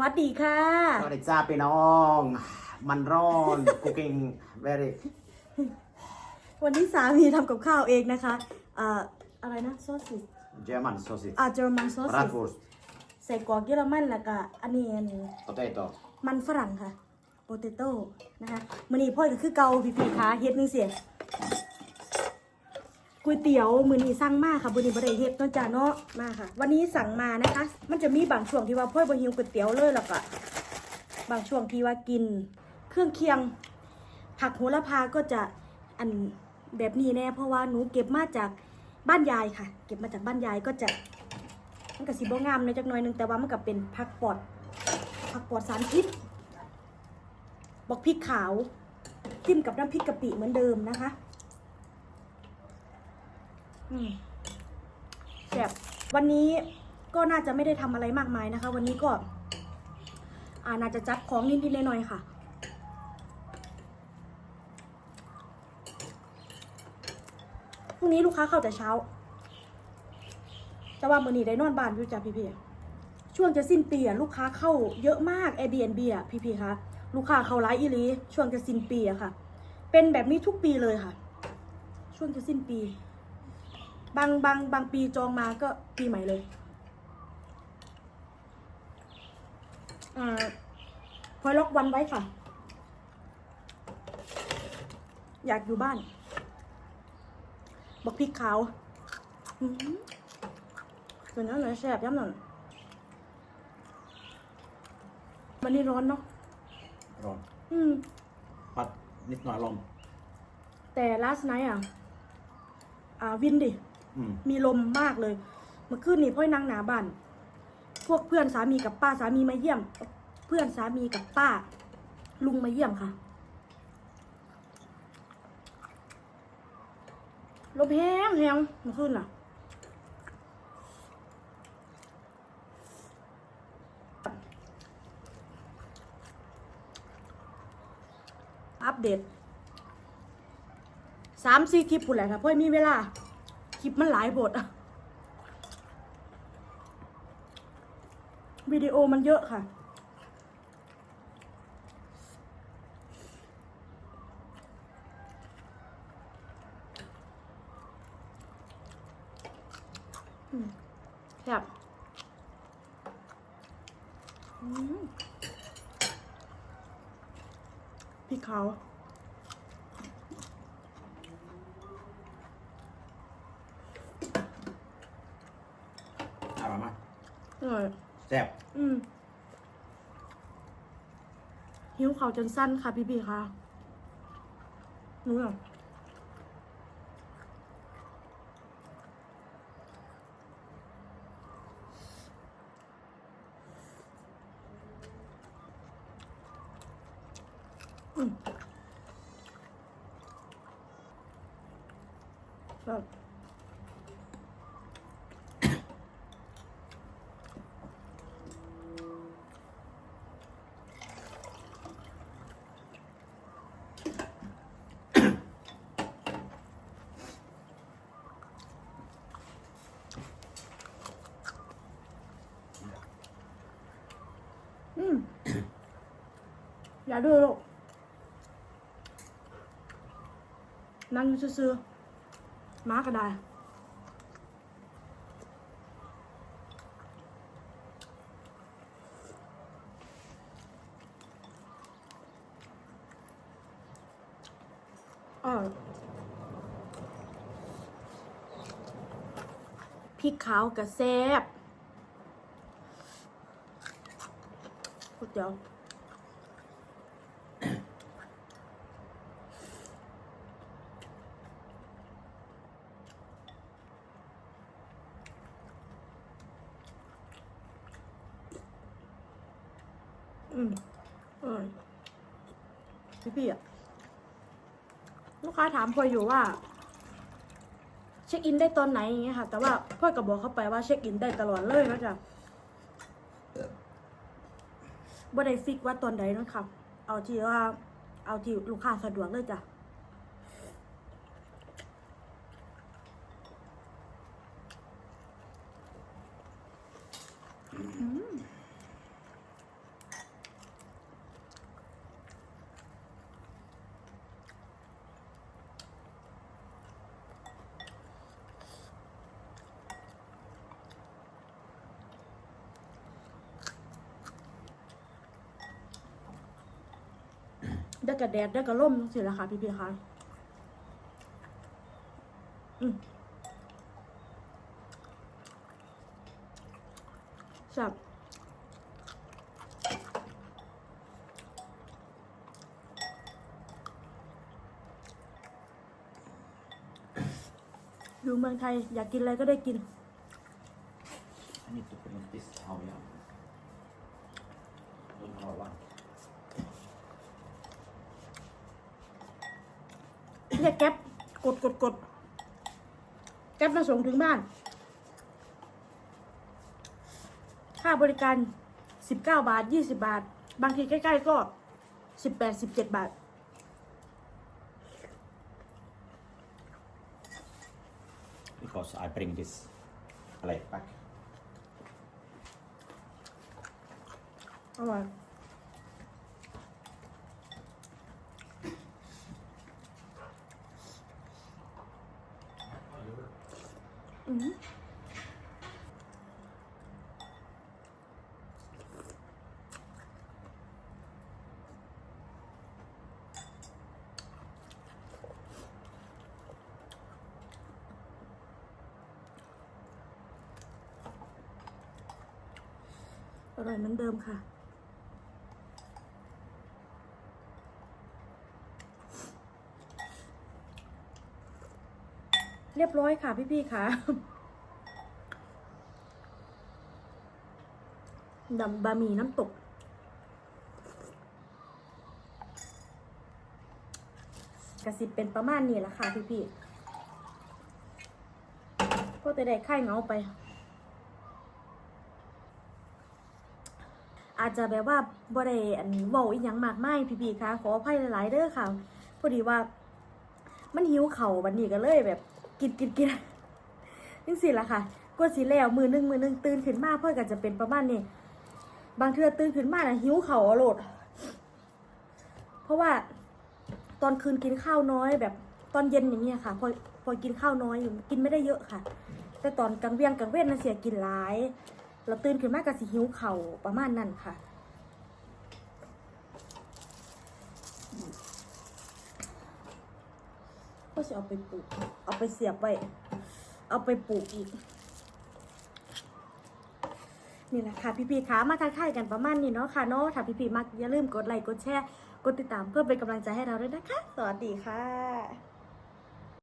วัสดีค่ะสวัสดีจ้าพี่น้อง มันร้อน cooking very วันนี้สามีทำกับข้าวเองนะคะอ่าอะไรนะซอสสิ German sausage อ่าเจอร์มันซอสสิ bratwurst ใส่กรอกเยอรมันแล้วก็อันนี้อัน potato มันฝรั่งค่ะ โปเตโต้นะคะมื้อนี้พ่อยก็คือเกาพี่พีคะเฮ็ดนึงเสีย ก๋วยเตี๋ยวมือนี้สั่งมาค่ะมื้อนี้บ่ได้เฮ็ดเนจาเนาะมาค่ะ วันนี้สั่งมานะคะ มันจะมีบางช่วงที่ว่าพ่อยบ่หิวก๋วยเตี๋ยวเลยแล้วก็บางช่วงที่ว่ากิน เครื่องเคียง ผักโหระพาก็จะอันแบบนี้แน่เพราะว่าหนูเก็บมาจากบ้านยายค่ะ เก็บมาจากบ้านยายก็จะมันก็สิบ่งามนะจักหน่อยหนึงแต่ว่ามันก็เป็นผักปลอดผักปลอดสารพิษบอกพริกขาวจิ้มกับน้ำพริกกะปิเหมือนเดิมนะคะืแซ่บวันนี้ก็น่าจะไม่ได้ทำอะไรมากมายนะคะ วันนี้ก็อ่าน่าจะจัดของนิดๆหน่อยๆค่ะ พรุ่งนี้ลูกค้าเข้าแต่เช้าแต่ว่ามือนี้ได้นอนบ้านอยู่จ้ะพี่พี่ๆช่วงจะสิ้นปีอะลูกค้าเข้าเยอะมาก Airbnb อะพี่พี่ๆคะลูกค้าเข้าไลฟ์อีลีช่วงจะสิ้นปีอะค่ะ เป็นแบบนี้ทุกปีเลยค่ะ ช่วงจะสิ้นปี บางบางบางปีจองมาก็ปีใหม่เลยอ่าพอยล็อกวันไว้ค่ะ อยากอยู่บ้านบักพริกขาวอื้อหือส่วนนั้นไหนแสบย้ำหน่อยวันนี้ร้อนเนาะร้อนอืมพัดนิดหน่อยลมแต่ last night อะ อ่า วินดิอื มีลมมากเลย เมื่อคืนนี้พ่อยนั่งหนาบ้านพวกเพื่อนสามีกับป้าสามีมาเยี่ยม เพื่อนสามีกับป้า ลุงมาเยี่ยมค่ะลมแห้งแห้งเมื่อคืนน่ะอัปเดตสามสี่คลิปพุ่นแหละค่ะเพื่อมีเวลา ลิปมันหลายบทอะวิดีโอมันเยอะค่ะอืมแบบพริกขาว อร่อยมาก อร่อย แซ่บอืมหิวเขาจนสั้นค่ะพี่พีค่ะนูอะอืมแบบ อืม อย่าดื้อลูกนั่งอยู่ซื่อๆม้าก็ได้อ่าพริกขาวกับแซบก๋วยเตี๋ยว อืมอร่อยพี่พี่อะลูกค้าถามพลอยอยู่ว่า เช็คอินได้ตอนไหนอย่างเงี้ยค่ะ แต่ว่าพ่อยก็บอกเขาไปว่าเช็คอินได้ตลอดเลยนะจ๊ะบ่ได้ฟิกว่าตอนใดนะครับเอาที่ว่า เอาที่ลูกค้าสะดวกเลยจ้ะ ได้กับแดดได้กับร่มสิละค่ะพี่ๆค่ะอืมสับอยู่เมืองไทย อยากกินอะไรก็ได้กิน I need to put in this how เรียกแก๊ปกดกดกดแก๊ปมาส่งถึงบ้าน ค่าบริการ19บาท20บาท บางทีใกล้ๆก็18 17บาท Because I bring this plate back. อร่อยอืม อร่อยเหมือนเดิมค่ะ เรียบร้อยค่ะพี่ๆค่ะดำบะหมี่น้ำตก กระสิบเป็นประมาณนี้แหละค่ะพี่ๆก็จะได้ไข่เงาไป อาจจะแบบว่าบ่ได้อันเว้าอีหยังมากมายพี่ๆค่ะ ขออภัยหลายๆเด้อค่ะ พอดีว่า มันหิวเข่าบัดนี้ก็เลยแบบ กินกินกินจังสิละค่ะกว่าสิแล้วมือหนึงมือหนึงตื่นขึ้นมาเพื่อก็จะเป็นประมาณนี้บางเทื่อตื่นขึ้นมาน่ะหิวเข่าวอะโลด เพราะว่าตอนคืนกินข้าวน้อยแบบตอนเย็นอย่างเงี้ยค่ะ พอพอกินข้าวน้อยอยู่กินไม่ได้เยอะค่ะ แต่ตอนกลางเวียงกลางเว้นน่ะเสียกินหลายเราตื่นขึ้นมาก็สิหิวเข่าประมาณนั้นค่ะ ก็จะเอาไปปลูก เอาไปเสียบไว้ เอาไปปลูกอีก นี่แหละค่ะพี่ๆคะมาทักทายกันประมาณนี้เนาะค่ะเนาะถ้าพี่ๆมักอย่าลืมกดไลค์กดแชร์กดติดตามเพื่อเป็นกำลังใจให้เราด้วยนะคะ สวัสดีค่ะ